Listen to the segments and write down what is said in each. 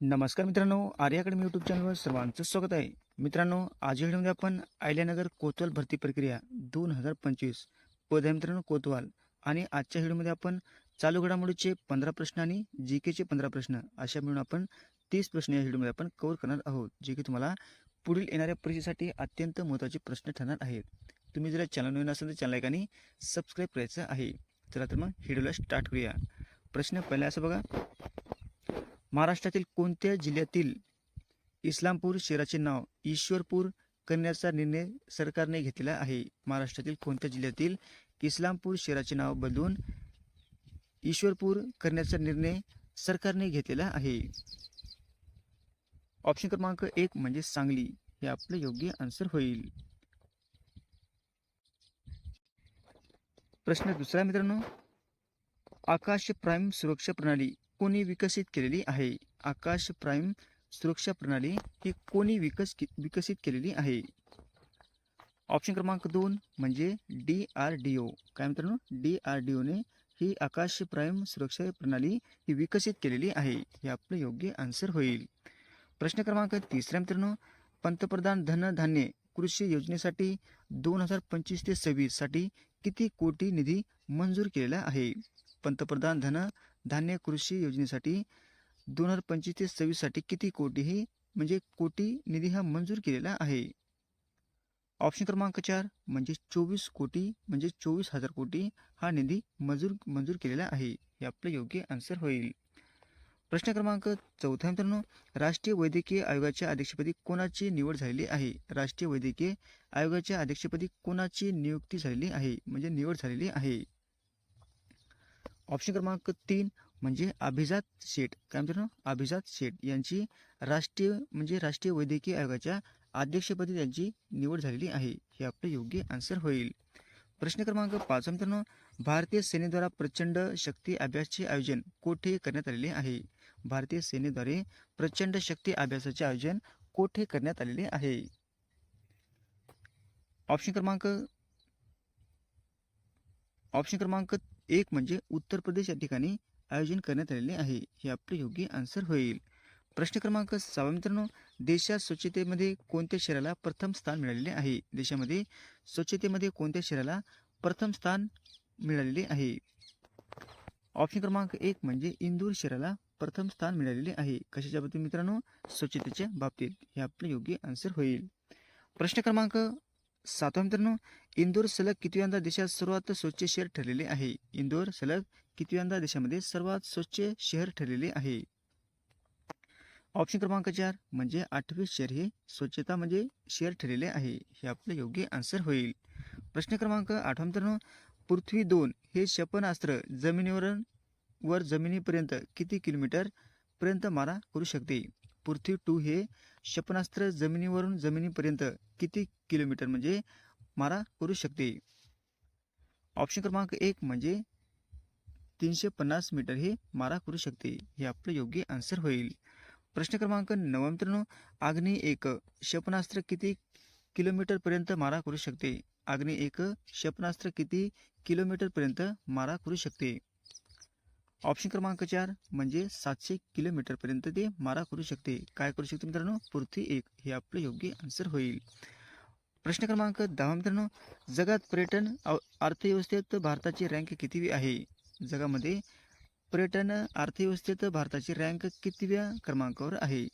नमस्कार मित्रांनो Arya academy YouTube चॅनलवर सर्वांचं स्वागत आहे. मित्रांनो आज व्हिडिओमध्ये आपण आयल्यानगर कोतवाल भरती प्रक्रिया दोन हजार पंचवीस. पद आहे मित्रांनो कोतवाल. आणि आजच्या व्हिडिओमध्ये आपण चालू घडामोडीचे पंधरा प्रश्न आणि जी केचे पंधरा प्रश्न अशा मिळून आपण तीस प्रश्न या व्हिडिओमध्ये आपण कवर करणार आहोत जे की तुम्हाला पुढील येणाऱ्या परीक्षेसाठी अत्यंत महत्त्वाचे प्रश्न ठरणार आहेत. तुम्ही जर चॅनल नवीन असेल तर चॅनल एकाने सबस्क्राईब करायचं आहे. चला तर मग व्हिडिओला स्टार्ट करूया. प्रश्न पहिला असं बघा. महाराष्ट्रातील कोणत्या जिल्ह्यातील इस्लामपूर शहराचे नाव ईश्वरपूर करण्याचा निर्णय सरकारने घेतलेला आहे? महाराष्ट्रातील कोणत्या जिल्ह्यातील इस्लामपूर शहराचे नाव बदलून ईश्वरपूर करण्याचा निर्णय सरकारने घेतलेला आहे? ऑप्शन क्रमांक एक म्हणजे सांगली. हे आपलं योग्य आन्सर होईल. प्रश्न दुसरा मित्रांनो. आकाश प्राईम सुरक्षा प्रणाली कोणी विकसित केलेली आहे? आकाश प्राईम सुरक्षा प्रणाली ही कोणी विकस विकसित केलेली आहे? ऑप्शन क्रमांक दोन म्हणजे डी आर डी ओ. काय मित्रांनो? डी आर डी ओने ही आकाश प्राईम सुरक्षा प्रणाली ही विकसित केलेली आहे. हे आपलं योग्य आन्सर होईल. प्रश्न क्रमांक तिसरा मित्रांनो पंतप्रधान धनधान्य कृषी योजनेसाठी दोन हजार पंचवीस ते सव्वीससाठी किती कोटी निधी मंजूर केलेला आहे? पंतप्रधान धन धान्य कृषी योजनेसाठी दोन हजार पंचवीस ते सव्वीससाठी किती कोटीही म्हणजे कोटी निधी हा मंजूर केलेला आहे. ऑप्शन क्रमांक चार म्हणजे चोवीस कोटी म्हणजे चोवीस हजार कोटी हा निधी मंजूर मंजूर केलेला आहे. हे आपलं योग्य आन्सर होईल. प्रश्न क्रमांक चौथा मित्रांनो राष्ट्रीय वैद्यकीय आयोगाच्या अध्यक्षपदी कोणाची निवड झालेली आहे? राष्ट्रीय वैद्यकीय आयोगाच्या अध्यक्षपदी कोणाची नियुक्ती झालेली आहे? म्हणजे निवड झालेली आहे. ऑप्शन क्रमांक तीन म्हणजे अभिजात शेठ. काय मित्रांनो अभिजात शेठ यांची राष्ट्रीय म्हणजे राष्ट्रीय वैद्यकीय आयोगाच्या अध्यक्षपदी त्यांची निवड झालेली आहे. हे आपलं योग्य आन्सर होईल. प्रश्न क्रमांक पाच. मित्रांनो भारतीय सेनेद्वारा प्रचंड शक्ती अभ्यासचे आयोजन कोठे करण्यात आलेले आहे? भारतीय सेनेद्वारे प्रचंड शक्ती अभ्यासाचे आयोजन कोठे करण्यात आलेले आहे? ऑप्शन क्रमांक ऑप्शन क्रमांक एक म्हणजे उत्तर प्रदेश या ठिकाणी आयोजन करण्यात आलेले आहे. हे आपले योग्य आन्सर होईल. प्रश्न क्रमांक सहावा मित्रांनो देशात स्वच्छतेमध्ये कोणत्या शहराला प्रथम स्थान मिळालेले आहे? देशामध्ये स्वच्छतेमध्ये कोणत्या शहराला प्रथम स्थान मिळालेले आहे? ऑप्शन क्रमांक एक म्हणजे इंदूर शहराला प्रथम स्थान मिळालेले आहे. कशाच्या बाबतीत मित्रांनो? स्वच्छतेच्या बाबतीत. हे आपले योग्य आन्सर होईल. प्रश्न क्रमांक सातवा मित्रांनो इंदोर सलग कितव्यांदा देशात सर्वात स्वच्छ शहर ठरलेले आहे? इंदोर सलग कितव्यांदा देशामध्ये सर्वात स्वच्छ शहर ठरलेले आहे? ऑप्शन क्रमांक चार म्हणजे आठवे शहर हे स्वच्छता म्हणजे शहर ठरलेले आहे हे आपलं योग्य आन्सर होईल. प्रश्न क्रमांक आठवा मित्रांनो पृथ्वी दोन हे क्षेपणास्त्र जमिनीवर वर जमिनीपर्यंत किती किलोमीटर पर्यंत मारा करू शकते? पृथ्वी टू हे क्षेपणास्त्र जमिनीवरून जमिनीपर्यंत किती किलोमीटर म्हणजे मारा करू शकते? ऑप्शन क्रमांक एक म्हणजे तीनशे पन्नास मीटर हे मारा करू शकते. हे आपलं योग्य आन्सर होईल. प्रश्न क्रमांक नऊ मित्रांनो आग्नी एक क्षेपणास्त्र किती किलोमीटरपर्यंत मारा करू शकते? आग्नी एक क्षेपणास्त्र किती किलोमीटरपर्यंत मारा करू शकते? ऑप्शन क्रमांक चार म्हणजे सातशे किलोमीटरपर्यंत ते मारा करू शकते. काय करू शकते मित्रांनो? पृथ्वी एक. हे आपलं योग्य आन्सर होईल. प्रश्न क्रमांक दहा मित्रांनो. जगात पर्यटन अव- अर्थव्यवस्थेत भारताची रँक कितीवी आहे? जगामध्ये पर्यटन अर्थव्यवस्थेत भारताची रँक कितव्या क्रमांकावर आहे?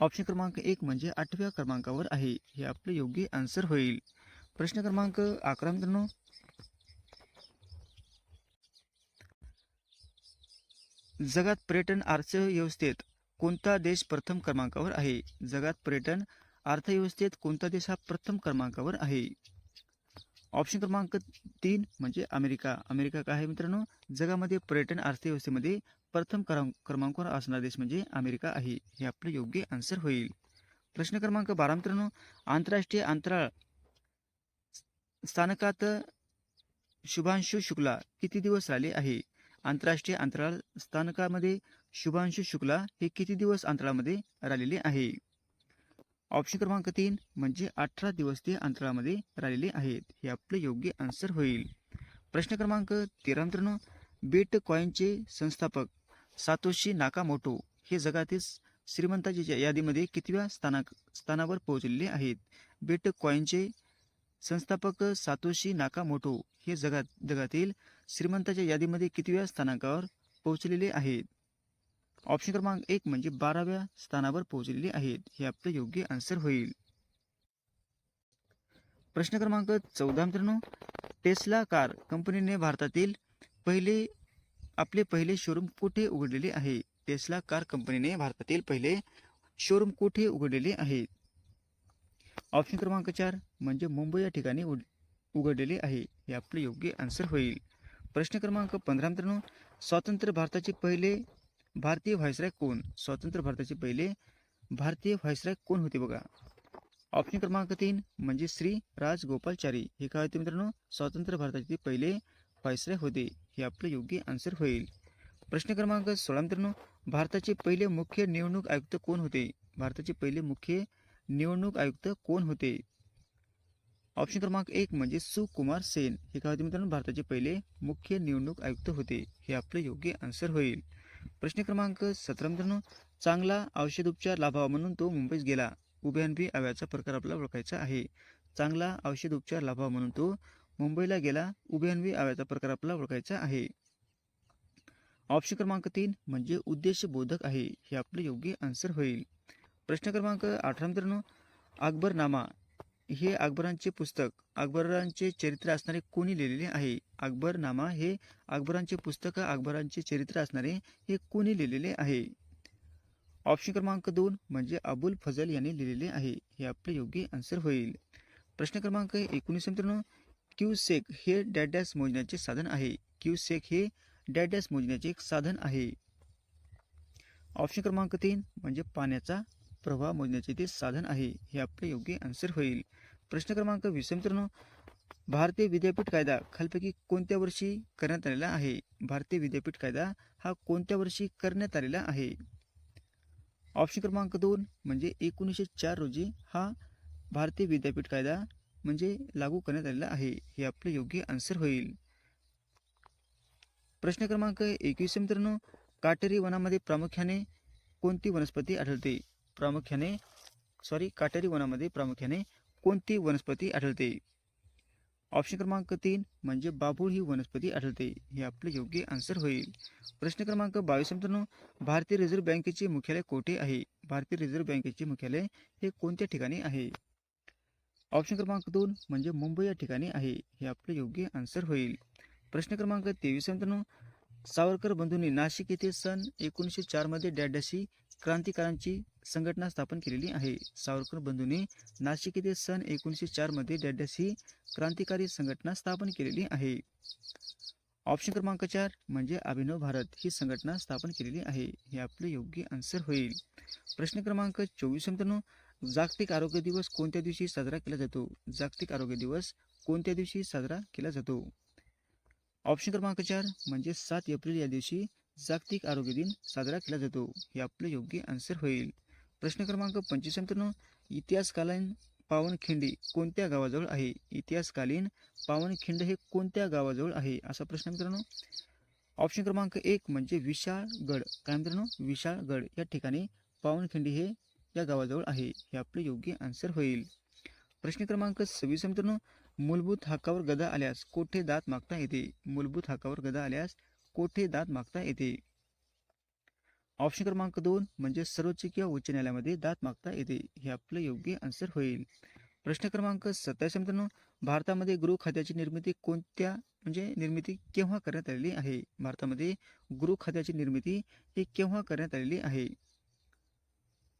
ऑप्शन क्रमांक एक म्हणजे आठव्या क्रमांकावर आहे. हे आपलं योग्य आन्सर होईल. प्रश्न क्रमांक अकरा मित्रांनो. जगात पर्यटन अर्थव्यवस्थेत कोणता देश प्रथम क्रमांकावर आहे? जगात पर्यटन अर्थव्यवस्थेत कोणता देश हा प्रथम क्रमांकावर आहे? ऑप्शन क्रमांक तीन म्हणजे अमेरिका. अमेरिका काय आहे मित्रांनो? जगामध्ये पर्यटन अर्थव्यवस्थेमध्ये प्रथम क्रम क्रमांकावर असणारा देश म्हणजे अमेरिका आहे. हे आपलं योग्य आन्सर होईल. प्रश्न क्रमांक बारा मित्रांनो. आंतरराष्ट्रीय अंतराळ स्थानकात शुभांशु शुक्ला किती दिवस राहिले आहे? आंतरराष्ट्रीय अंतराळ स्थानकामध्ये शुभांशु शुक्ला हे किती दिवस अंतराळामध्ये राहिलेले आहे? ऑप्शन क्रमांक तीन म्हणजे अठरा दिवस ते अंतराळामध्ये राहिलेले आहेत. हे आपलं योग्य आन्सर होईल. प्रश्न क्रमांक तेरा मित्रांनो बेट कॉईनचे संस्थापक सातोशी नाकामोटो हे जगातील श्रीमंताच्या यादीमध्ये कितव्या स्थाना स्थानावर पोहोचलेले आहेत? बिटकॉईनचे संस्थापक सातोशी नाकामोटो हे जगात जगातील श्रीमंताच्या यादीमध्ये कितव्या स्थानांकावर पोहोचलेले आहेत? ऑप्शन क्रमांक एक म्हणजे बाराव्या स्थानावर पोहोचलेले आहेत. हे आपलं योग्य आन्सर होईल. प्रश्न क्रमांक चौदा मित्रांनो टेस्ला कार कंपनीने भारतातील पहिले आपले पहिले शोरूम कुठे उघडलेले आहे? टेस्ला कार कंपनीने भारतातील पहिले शोरूम कुठे उघडलेले आहे? ऑप्शन क्रमांक चार म्हणजे मुंबई या ठिकाणी उघडलेले आहे. हे आपले योग्य आन्सर होईल. प्रश्न क्रमांक पंधरा मित्रांनो स्वातंत्र्य भारताचे पहिले भारतीय व्हायसराय कोण? स्वातंत्र्य भारताचे पहिले भारतीय व्हायसराय कोण होते बघा? ऑप्शन क्रमांक तीन म्हणजे श्री राजगोपालचारी हे काय होते मित्रांनो? स्वातंत्र्य भारताचे पहिले व्हायसराय होते. हे आपलं योग्य आन्सर होईल. प्रश्न क्रमांक सोळा मित्रांनो भारताचे पहिले मुख्य निवडणूक आयुक्त कोण होते? भारताचे पहिले मुख्य निवडणूक आयुक्त कोण होते? ऑप्शन क्रमांक एक म्हणजे सुकुमार सेन. हे काय होते मित्रांनो भारताचे पहिले मुख्य निवडणूक आयुक्त होते. हे आपलं योग्य आन्सर होईल. प्रश्न क्रमांक सतरा मित्रांनो चांगला औषधोपचार लाभावा म्हणून तो मुंबईत गेला. उभ्यानबी आव्याचा प्रकार आपला ओळखायचा आहे. चांगला औषध उपचार लाभावा म्हणून तो मुंबईला गेला. उभ्यानवी आव्याचा प्रकार आपला ओळखायचा आहे. ऑप्शन क्रमांक तीन म्हणजे उद्देशबोधक आहे. हे आपलं योग्य आन्सर होईल. प्रश्न क्रमांक अठरा मित्रांनो अकबरनामा. हे अकबरांचे पुस्तक. अकबरांचे चरित्र असणारे कोणी लिहिलेले आहे? अकबरनामा हे अकबरांचे पुस्तक अकबरांचे चरित्र असणारे हे कोणी लिहिलेले आहे? ऑप्शन क्रमांक दोन म्हणजे अबुल फजल यांनी लिहिलेले आहे. हे आपले योग्य आन्सर होईल. प्रश्न क्रमांक एकोणीस मित्रांनो क्यूसेक हे डॅडॅस मोजण्याचे साधन आहे. क्यू सेक हे डॅडॅस मोजण्याचे एक साधन आहे. ऑप्शन क्रमांक तीन म्हणजे पाण्याचा प्रवाह मोजण्याचे ते साधन आहे हे आपले योग्य आन्सर होईल. प्रश्न क्रमांक वीस मित्रांनो भारतीय विद्यापीठ कायदा खालपैकी कोणत्या वर्षी करण्यात आलेला आहे? भारतीय विद्यापीठ कायदा हा कोणत्या वर्षी करण्यात आलेला आहे? ऑप्शन क्रमांक दोन म्हणजे एकोणीसशे चार रोजी हा भारतीय विद्यापीठ कायदा म्हणजे लागू करण्यात आलेला आहे हे आपले योग्य आन्सर होईल. प्रश्न क्रमांक एकवीस मित्रांनो काटेरी वनामध्ये प्रामुख्याने कोणती वनस्पती आढळते? प्रामुख्याने सॉरी काटेरी वनामध्ये प्रामुख्याने कोणती वनस्पती आढळते? ऑप्शन क्रमांक तीन म्हणजे बाभूळ ही वनस्पती आढळते. हे आपले योग्य आन्सर होईल. प्रश्न क्रमांक बावीस मित्रांनो भारतीय रिझर्व्ह बँकेचे मुख्यालय कोठे आहे? भारतीय रिझर्व्ह बँकेचे मुख्यालय हे कोणत्या ठिकाणी आहे? ऑप्शन क्रमांक दोन म्हणजे मुंबई या ठिकाणी आहे. हे आपले योग्य आन्सर होईल. प्रश्न क्रमांक तेवीस मित्रांनो सावरकर बंधूंनी नाशिक येथे सन एकोणीसशे चारमध्ये डॅडॅशी क्रांतिकारांची संघटना स्थापन केलेली आहे. सावरकर बंधूंनी नाशिक येथे सन एकोणीसशे चारमध्ये डॅडॅशी क्रांतिकारी संघटना स्थापन केलेली आहे. ऑप्शन क्रमांक चार म्हणजे अभिनव भारत ही संघटना स्थापन केलेली आहे. हे आपले योग्य आन्सर होईल. प्रश्न क्रमांक चोवीस मित्रांनो जागतिक आरोग्य दिवस कोणत्या दिवशी साजरा केला जातो? जागतिक आरोग्य दिवस कोणत्या दिवशी साजरा केला जातो? ऑप्शन क्रमांक चार म्हणजे सात एप्रिल या दिवशी जागतिक आरोग्य दिन साजरा केला जातो. हे आपले योग्य आन्सर होईल. प्रश्न क्रमांक पंचवीस मित्रांनो इतिहासकालीन पावनखिंडी कोणत्या गावाजवळ आहे? इतिहासकालीन पावनखिंड हे कोणत्या गावाजवळ आहे? असा प्रश्न मित्रांनो. ऑप्शन क्रमांक एक म्हणजे विशाळगड. काय मित्रांनो? विशाळगड. या ठिकाणी पावनखिंडी हे या गावाजवळ आहे. हे आपले योग्य आन्सर होईल. प्रश्न क्रमांक सव्वीस मित्रांनो. मूलभूत हक्कावर गदा आल्यास कोठे दात मागता येते? मूलभूत हक्कावर गदा आल्यास कोठे दात मागता येते? ऑप्शन क्रमांक दोन म्हणजे सर्वोच्च किंवा उच्च न्यायालयामध्ये दात मागता येते. हे आपलं योग्य आन्सर होईल. प्रश्न क्रमांक सत्तावीस मित्रांनो. भारतामध्ये गृह खात्याची निर्मिती कोणत्या म्हणजे निर्मिती केव्हा करण्यात आलेली आहे? भारतामध्ये गृह खात्याची निर्मिती ही केव्हा करण्यात आलेली आहे?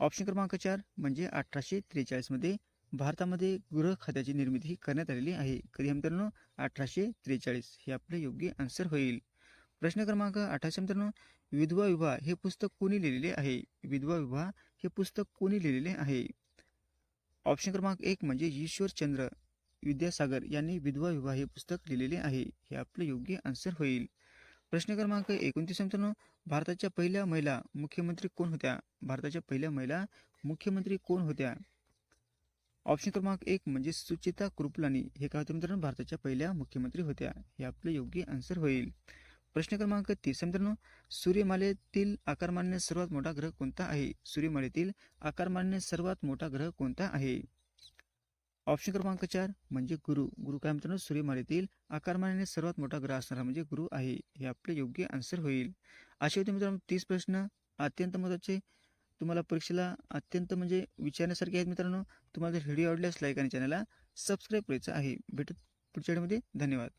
ऑप्शन क्रमांक चार म्हणजे अठराशे त्रेचाळीसमध्ये भारतामध्ये गृह खात्याची निर्मिती ही करण्यात आलेली आहे. कधी मित्रांनो? अठराशे त्रेचाळीस. हे आपलं योग्य आन्सर होईल. प्रश्न क्रमांक अठराशे मित्रांनो. विधवा विवाह हे पुस्तक कोणी लिहिलेले आहे? विधवा विवाह हे पुस्तक कोणी लिहिलेले आहे? ऑप्शन क्रमांक एक म्हणजे ईश्वरचंद्र. विद्यासागर यांनी विधवा विवाह हे पुस्तक लिहिलेले आहे. हे आपलं योग्य आन्सर होईल. प्रश्न क्रमांक एकोणतीस मित्रांनो भारताच्या पहिल्या महिला मुख्यमंत्री कोण होत्या? भारताच्या पहिल्या महिला मुख्यमंत्री कोण होत्या? ऑप्शन क्रमांक एक म्हणजे सुचिता कृपलानी हे काय होते मित्रांनो? भारताच्या पहिल्या मुख्यमंत्री होत्या. हे आपले योग्य आन्सर होईल. प्रश्न क्रमांक तीस. मित्रांनो सूर्यमालेतील आकारमान्य सर्वात मोठा ग्रह कोणता आहे? सूर्यमालेतील आकारमान्य सर्वात मोठा ग्रह कोणता आहे? ऑप्शन क्रमांक चार म्हणजे गुरु. गुरु काय मित्रांनो? सूर्यमालेतील आकारमानाने सर्वात मोठा ग्रह असणारा म्हणजे गुरु आहे. हे आपले योग्य आन्सर होईल. असे होते मित्रांनो तीस प्रश्न. अत्यंत महत्त्वाचे तुम्हाला परीक्षेला अत्यंत म्हणजे विचारण्यासारखे आहेत मित्रांनो. तुम्हाला जर व्हिडिओ आवडल्यास लाईक आणि चॅनलला सबस्क्राईब करायचं आहे. भेटत पुढच्या व्हिडिओमध्ये धन्यवाद.